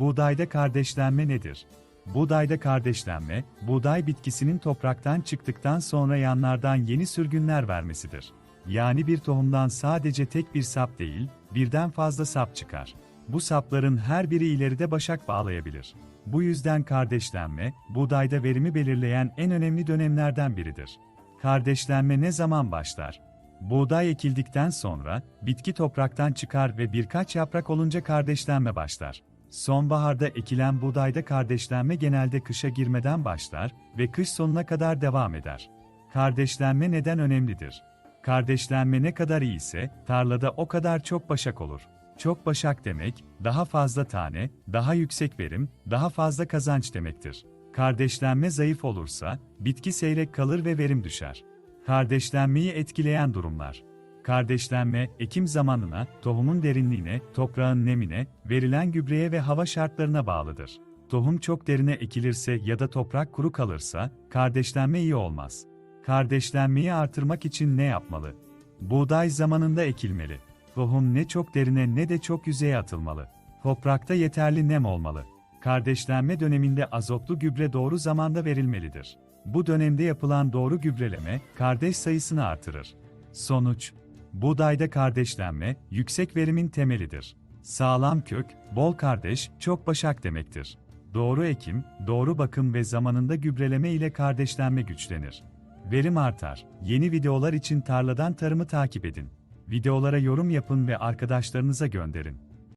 Buğdayda kardeşlenme nedir? Buğdayda kardeşlenme, buğday bitkisinin topraktan çıktıktan sonra yanlardan yeni sürgünler vermesidir. Yani bir tohumdan sadece tek bir sap değil, birden fazla sap çıkar. Bu sapların her biri ileride başak bağlayabilir. Bu yüzden kardeşlenme, buğdayda verimi belirleyen en önemli dönemlerden biridir. Kardeşlenme ne zaman başlar? Buğday ekildikten sonra, bitki topraktan çıkar ve birkaç yaprak olunca kardeşlenme başlar. Sonbaharda ekilen buğdayda kardeşlenme genelde kışa girmeden başlar ve kış sonuna kadar devam eder. Kardeşlenme neden önemlidir? Kardeşlenme ne kadar iyiyse, tarlada o kadar çok başak olur. Çok başak demek, daha fazla tane, daha yüksek verim, daha fazla kazanç demektir. Kardeşlenme zayıf olursa, bitki seyrek kalır ve verim düşer. Kardeşlenmeyi etkileyen durumlar. Kardeşlenme, ekim zamanına, tohumun derinliğine, toprağın nemine, verilen gübreye ve hava şartlarına bağlıdır. Tohum çok derine ekilirse ya da toprak kuru kalırsa, kardeşlenme iyi olmaz. Kardeşlenmeyi artırmak için ne yapmalı? Buğday zamanında ekilmeli. Tohum ne çok derine ne de çok yüzeye atılmalı. Toprakta yeterli nem olmalı. Kardeşlenme döneminde azotlu gübre doğru zamanda verilmelidir. Bu dönemde yapılan doğru gübreleme, kardeş sayısını artırır. Sonuç Buğdayda kardeşlenme, yüksek verimin temelidir. Sağlam kök, bol kardeş, çok başak demektir. Doğru ekim, doğru bakım ve zamanında gübreleme ile kardeşlenme güçlenir. Verim artar. Yeni videolar için tarladan tarımı takip edin. Videolara yorum yapın ve arkadaşlarınıza gönderin.